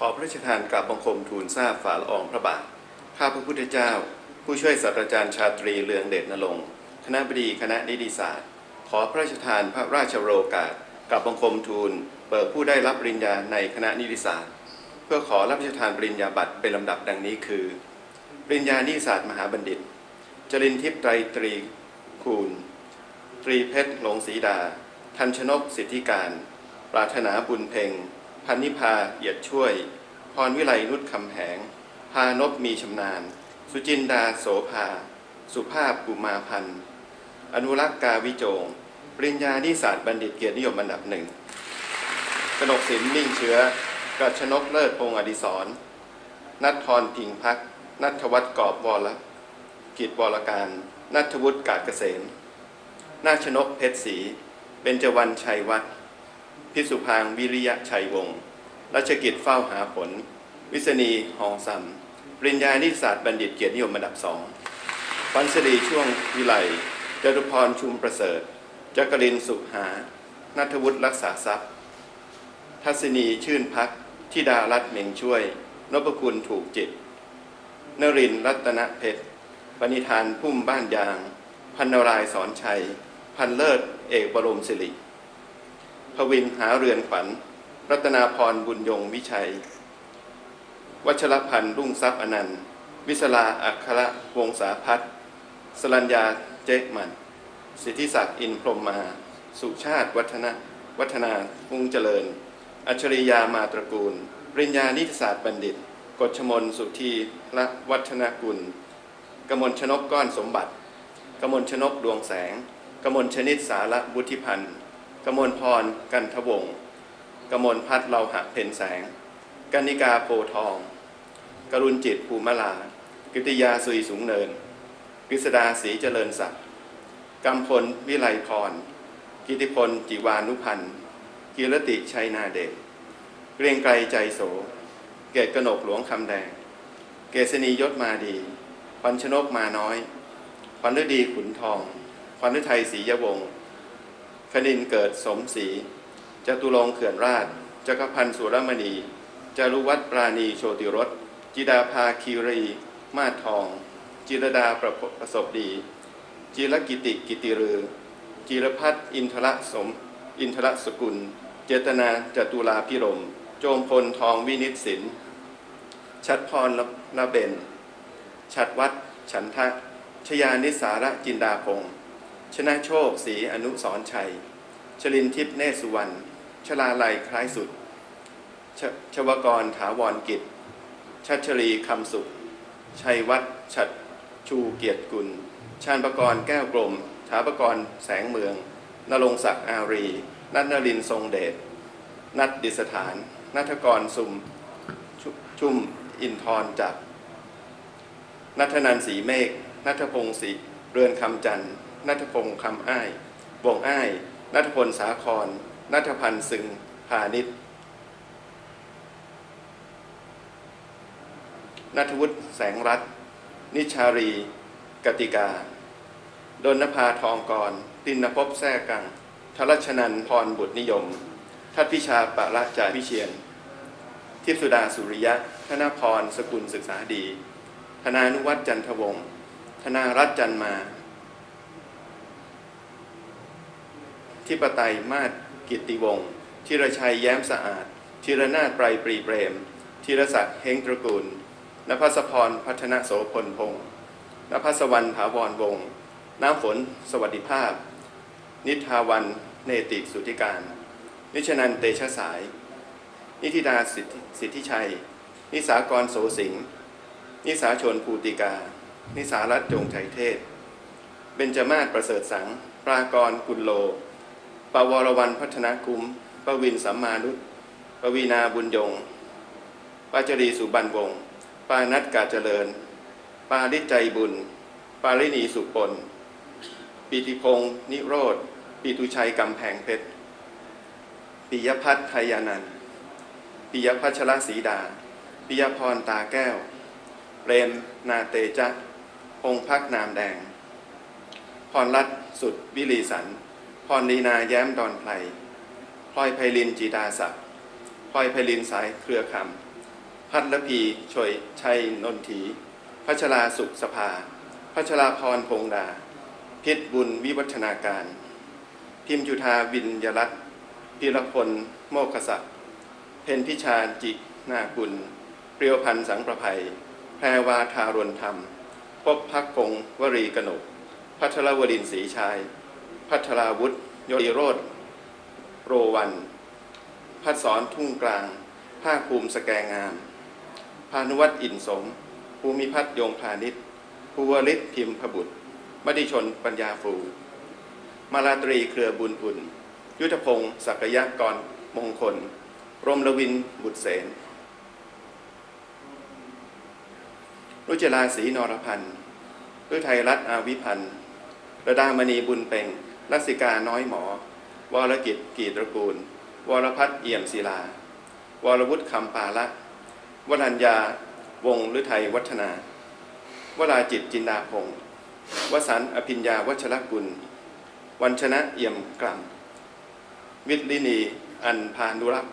ขอพระราชทานกราบบังคมทูลทราบฝ่าละอองพระบาท ข้าพระพุทธเจ้า ผู้ช่วยศาสตราจารย์ชาตรีเลืองเดชนรงค์คณะบดีคณะนิติศาสตร์ ขอพระราชทานพระราชโรกาสกราบบังคมทูลเบิกผู้ได้รับปริญญาในคณะนิติศาสตร์ เพื่อขอรับพระราชทานปริญญาบัตรเป็นลำดับดังนี้คือ ปริญญานิติศาสตร์มหาบัณฑิต จรินทิพย์ไตรตรีคูณ ตรีเพชรหลงศรีดา ทันชนกสิทธิการ ปรารถนาบุญเพ็ง พันนิพาเหยียดช่วย พรวิไลนุชคำแหง พานพมีชำนาญ สุจินดาโสภา สุภาพกุมาพันธ์ อนุรักษ์กาวิโจง ปริญญานิสาสตร์บัณฑิตเกียรตินิยมอันดับหนึ่งกนกศิลป์นิ่งเชื้อ กระชนกเลิศพงอดิศรนัททรพิงพัก นัทวัฒน์กอบวรกิจวรการ นัทวุฒิกาดเกษม นาชนกเพชรศรีเบญจวรรณชัยวัฒน์ พิสุพางวิริยะชัยวงศ์รัชกิจเฝ้าหาผล วิษณีหองซัมปริญญานิสศาสตร์บัณฑิตเกียรตินิยมอันดับสองปันสรีช่วงวิไลจตุพรชุมประเสริฐ จักรินสุหา นัทวุฒิรักษาทรัพย์ ทัศนีชื่นพักธิดารัตน์เมงช่วย นพคุณถูกจิต นรินรัตนเพชรปณิธานพุ่มบ้านยาง พันนารายสอนชัย พันเลิศเอกบรมสิริ พวินหาเรือนขวัญ รัตนาพรบุญยงวิชัย วัชรพันธ์รุ่งทรัพย์อนันต์ วิศลาอัครวงศาพัฒน์สรัญญาเจ๊กมัน สิทธิศักดิ์อินพรมมา สุชาติวัฒนะวัฒนามุ่งเจริญ อัจฉริยามาตระกูล ปริญญานิติศาสตร์บัณฑิต กฎชมนสุธีละวัฒนกุล กมลชนกก้อนสมบัติ กมลชนกดวงแสง กมลชนิดสาระบุธิพันธ์ กมลพรกันทวงกมลพัฒน์เราหะเพ็ญแสง กนิกาโพทอง กรุณจิตภูมิลา กิติยาสุยสูงเนิน กฤษดาศรีเจริญศักดิ์กำพลวิไลพร กิติพลจิวานุพันธ์กิรติชัยนาเดชเรียงไกรใจโส เกตกนกหลวงคำแดง เกษณียศมาดีพันชนกมาน้อยพันฤดีขุนทองพันฤทัยศรียวงศ์ คณินเกิดสมศรีจตุรงค์เขื่อนราชจักรพันธ์สุรมณีจารุวัฒน์ปราณีโชติรสจิดาภาคีรี มาทอง จิรดาประประสบดี จิรกิติกิติรือ จิรพัฒน์อินทรสม อินทรสกุล เจตนาจตุลาพิรม โจมพลทองวินิตสิน ชัดพรละเบนชัดวัดฉันทะชยานิสาระจินดาพงศ์ ชนะโชคศรีอนุสรชัย ชลินทิพย์เนศสุวรรณ ชลาลัยคล้ายสุดชชวกรถาวรกิจ ชัชรีคำสุข ชัยวัฒน์ฉัดชูเกียรติกุล ชาญประกรณ์แก้วกลมถาประกรณ์แสงเมือง นรงศักดิ์อารี นัทนรินทรงเดช นัทดิสถาน นัทกรสุมชชุ่มอินทรจักนัทนันสีเมฆ นัทพงศ์ศรีเรือนคำจันทร์ นัทพงศ์คำอ้ายวงอ้ายนัทพลสาครนัทพันธ์ซึงพาณิชย์นัทวุฒิแสงรัตน์นิชารี กติกา ดนภาทองกร ตินภพแท้กังทรัชนันพรบุตรนิยม ทัตพิชาปะละจาพิเชียน ทิพสุดาสุริยะ ธนพรสกุลศึกษาดี ธนานุวัฒน์จันทวงศ์ธนารัตจันมา ทิปไตยมาศกิตติวงศ์ธีรชัยแย้มสะอาดธีรนาถไพรปรีเปรมธีรศักดิ์เฮงตระกูลนภัสพรพัฒนโสพลพงศ์นภัสวรรณถาวรวงศ์น้ำฝนสวัสดิภาพ นิทาวันเนติสุธิการ นิชนันเตชะสาย นิธิดาสิทธิสิทธิชัย นิสากรโสสิงห์นิสาชนภูติกา นิสารัตจงชัยเทศ เบญจมาศประเสริฐสัง ปรากรกุลโล ปวรวันพัฒนากุมปวินสัมมานุษย์ปวีนาบุญยงปาจรีสุบรรณวงปานัทกาเจริญ ปาลิใจบุญ ปาลินีสุปนปีติพงศ์นิโรธปีตุชัยกำแพงเพชรปิยพัฒน์ไทยานันปิยพัชรศรีดาปิยพรตาแก้ว เปรมนาเตจะพงพักนามแดง พรรัตน์สุดวิลีสัน พรลีนาแย้มดอนไพรพลอยไพลินจีดาศักดิ์พลอยไพลินสายเครือคำพัทรพีชยชัยนนทีพัชราสุขสภา พัชราพรพงดา พิษบุญวิวัฒนาการ พิมจุธาวินยรัตพีรพลโมกขศักดิ์เพนพิชาจินากุลเปรียวพันธ์สังประภัย แพรวาทารนธรรม พบพักกงวรีกนก พัทรวรินศรีชาย พัทราวุฒิยศโรธโรวันพัดสอนทุ่งกลาง ภาคภูมิสแกงงาม พานุวัตรอินสม ภูมิพัฒน์โยงพาณิชย์ภูวริศพิมพบุตรมติชนปัญญาฟู มาลาตรีเครือบุญอุ่น ยุทธพงศ์ศักยกรมงคล รมลวินบุตรเสนรุจราศรีนรพันธ์ฤทัยรัตน์อาวิพันธ์ระดามณีบุญเป็ง รัศิกาน้อยหมอ วรกิจกีตระกูล วรพัฒน์เอี่ยมศิลา วรวุฒิคำปาละวรัญญาวงฤทัยวัฒนา วราจิตจินดาพงศ์วสันอภิญญาวัชรกุล วันชนะเอี่ยมกลัมวิทลินี อันพานุรักษ์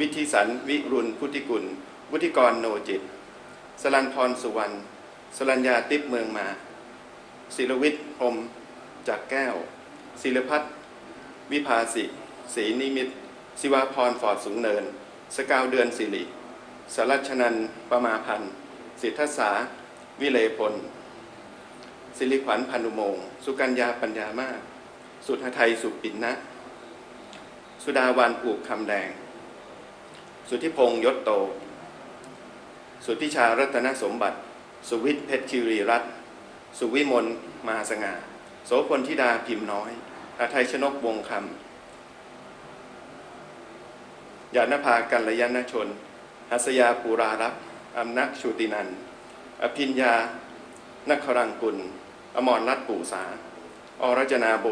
วิธิสันวิรุณพุทธิกุล วุฒิกรโนจิต สลันพรสุวรรณสลัญญาติบเมืองมาศิลวิทย์พรหมจากแก้ว ศิลพัฒน์วิภาสิศรีนิมิตศิวาพรฟอดสูงเนิน สกาวเดือนสิริสรัชนันท์ประมาพันธ์สิทธสาวิเลพลสิริขวัญพันุโมง สุกัญญาปัญญามาก สุทธไทยสุปินนะ สุดาวันอูกคำแดง สุทธิพงษ์ยศโต สุทธิชารัตนสมบัติ สุวิทย์เพชรคิรีรัตสุวิมลมาสง่าโสพลธิดาพิมพ์น้อย อาไทยชนกวงคำยานภากัลยานชน หัสยาปูรารักษ์อำนักชูตินัน อภิญญา นักขรังกุล อมรรัตปู่สา อรจนาโบ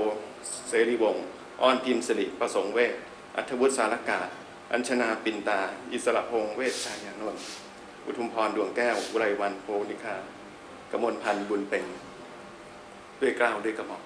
เสรีวงศ์ออนพิมสิริประสงค์เวชอัธวุฒิสารกาศ อัญชนาปินตา อิสระพงษ์เวชชายานนท์อุทุมพรดวงแก้ว อุไรวันโพนิคากมลพันธ์บุญเป็น ด้วยเกล้าวด้วยกระหม่อม